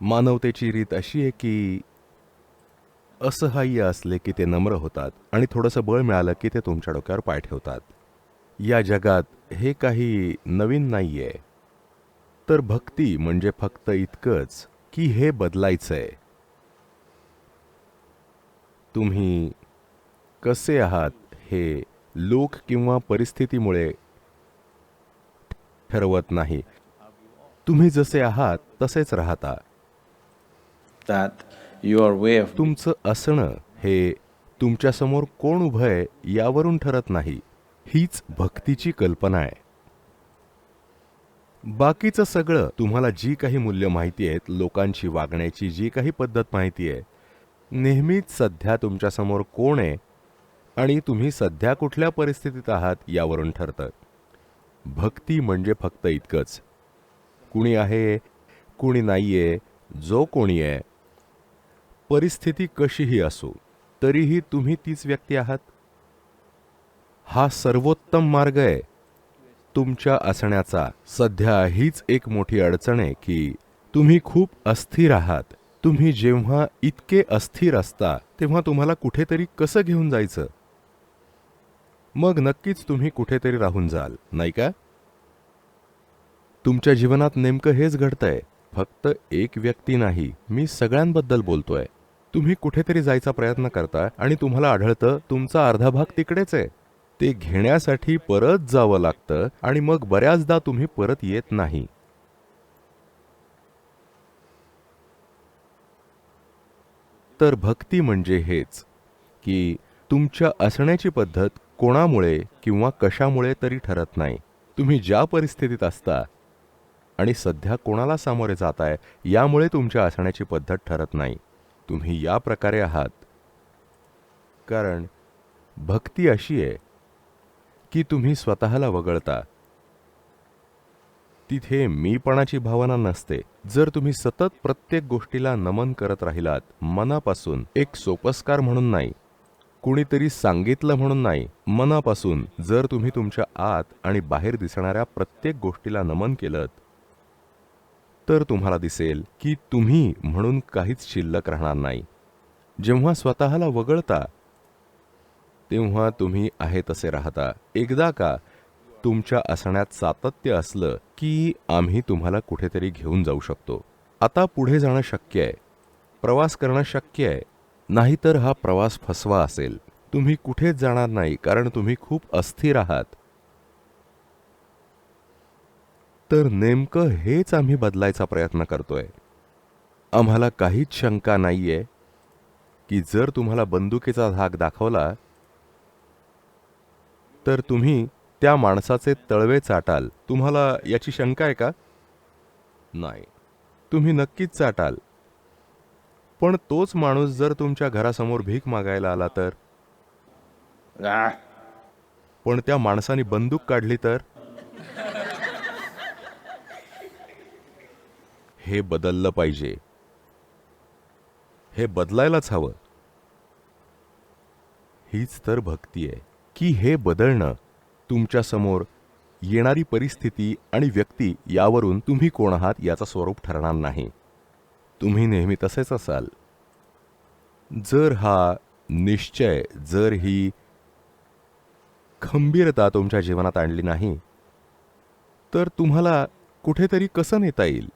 मानवतेची रीत अशी आहे की असहाय्य असले की ते नम्र होतात आणि थोडंसं बळ मिळालं की ते तुमच्या डोक्यावर पाय ठेवतात. या जगात हे काही नवीन नाहीये. तर भक्ती म्हणजे फक्त इतकंच की हे बदलायचंय. तुम्ही कसे आहात हे लोक किंवा परिस्थितीमुळे ठरवत नाही. तुम्ही जसे आहात तसेच राहता. तुमचं असणं हे तुमच्यासमोर कोण उभं आहे यावरून ठरत नाही. हीच भक्तीची कल्पना आहे. बाकीचं सगळं तुम्हाला जी काही मूल्य माहिती आहेत लोकांची वागण्याची जी काही पद्धत माहिती आहे नेहमीच सध्या तुमच्यासमोर कोण आहे आणि तुम्ही सध्या कुठल्या परिस्थितीत आहात यावरून ठरतं. भक्ती म्हणजे फक्त इतकंच. कुणी आहे कुणी नाहीये जो कोणी आहे परिस्थिती कशीही असो तरीही तुम्ही तीच व्यक्ती आहात? हा सर्वोत्तम मार्ग आहे. तुमच्या असण्याचा सध्या हीच एक मोठी अडचण आहे की तुम्ही खूप अस्थिर आहात. तुम्ही जेव्हा इतके अस्थिर असता तेव्हा तुम्हाला कुठेतरी कसं घेऊन जायचं? मग नक्कीच तुम्ही कुठेतरी राहून जाल नाही का? तुमच्या जीवनात नेमकं हेच घडतंय. फक्त एक व्यक्ती नाही मी सगळ्यांबद्दल बोलतोय. तुम्ही कुठेतरी जायचा प्रयत्न करता आणि तुम्हाला आढळतं तुमचा अर्धा भाग तिकडेच आहे. ते घेण्यासाठी परत जावं लागतं आणि मग बऱ्याचदा तुम्ही परत येत नाही. तर भक्ती म्हणजे हेच की तुमच्या असण्याची पद्धत कोणामुळे किंवा कशामुळे तरी ठरत नाही. तुम्ही ज्या परिस्थितीत असता आणि सध्या कोणाला सामोरे जाताय यामुळे तुमच्या असण्याची पद्धत ठरत नाही. तुम्ही या प्रकारे आहात. कारण भक्ती अशी आहे की तुम्ही स्वतःला वगळता. तिथे मीपणाची भावना नसते. जर तुम्ही सतत प्रत्येक गोष्टीला नमन करत राहिलात मनापासून एक सोपस्कार म्हणून नाही कुणीतरी सांगितलं म्हणून नाही मनापासून जर तुम्ही तुमच्या आत आणि बाहेर दिसणाऱ्या प्रत्येक गोष्टीला नमन केलं तर तुम्हाला दिसेल की तुम्ही म्हणून काहीच शिल्लक राहणार नाही. जेव्हा स्वतःला वगळता तेव्हा तुम्ही आहे तसे राहता. एकदा का तुमच्या असण्यात सातत्य असलं की आम्ही तुम्हाला कुठेतरी घेऊन जाऊ शकतो. आता पुढे जाणं शक्य आहे. प्रवास करणं शक्य आहे. नाहीतर हा प्रवास फसवा असेल. तुम्ही कुठेच जाणार नाही कारण तुम्ही खूप अस्थिर आहात. तर नेमकं हेच आम्ही बदलायचा प्रयत्न करतोय. आम्हाला काहीच शंका नाहीये की जर तुम्हाला बंदुकीचा धाक दाखवला तर तुम्ही त्या माणसाचे तळवे चाटाल. तुम्हाला याची शंका आहे का? नाही. तुम्ही नक्कीच चाटाल. पण तोच माणूस जर तुमच्या घरासमोर भीक मागायला आला तर? पण त्या माणसाने बंदूक काढली तर? हे बदललं पाहिजे. हे बदलायलाच हवं. हीच तर भक्ती आहे की हे बदलणं तुमच्यासमोर येणारी परिस्थिती आणि व्यक्ती यावरून तुम्ही कोण आहात याचं स्वरूप ठरणार नाही. तुम्ही नेहमी तसेच असाल. जर हा निश्चय जर ही खंबीरता तुमच्या जीवनात आणली नाही तर तुम्हाला कुठेतरी कसं नेता येईल?